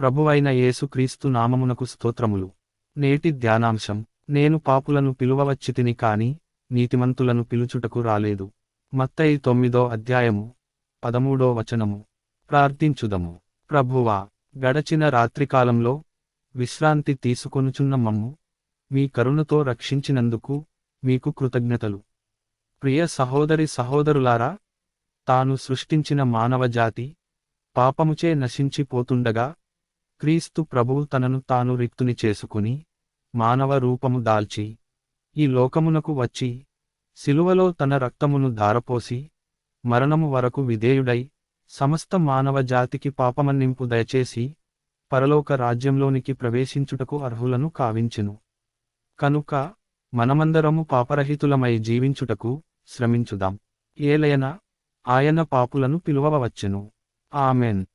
ప్రభువైన యేసుక్రీస్తు నామమునకు స్తోత్రములు. నేటి ధ్యానాంశం నేను పాపులను పిలువవచ్చితిని కాని నీతిమంతులను పిలుచుటకు రాలేదు. మత్తయి తొమ్మిదో అధ్యాయము పదమూడో వచనము. ప్రార్థించుదము. ప్రభువా గడచిన రాత్రికాలంలో విశ్రాంతి తీసుకొనుచున్న మమ్ము మీ కరుణతో రక్షించినందుకు మీకు కృతజ్ఞతలు. ప్రియ సహోదరి సహోదరులారా తాను సృష్టించిన మానవజాతి పాపముచే నశించిపోతుండగా క్రీస్తు ప్రభువు తనను తాను రిక్తుని చేసుకుని మానవ రూపము దాల్చి ఈ లోకమునకు వచ్చి శిలువలో తన రక్తమును ధారపోసి మరణము వరకు విధేయుడై సమస్త మానవ జాతికి పాపమన్నింపు దయచేసి పరలోక రాజ్యంలోనికి ప్రవేశించుటకు అర్హులను కావించెను. కనుక మనమందరము పాపరహితులమై జీవించుటకు శ్రమించుదాం. ఏలయన ఆయన పాపులను పిలువవచ్చెను. ఆమెన్.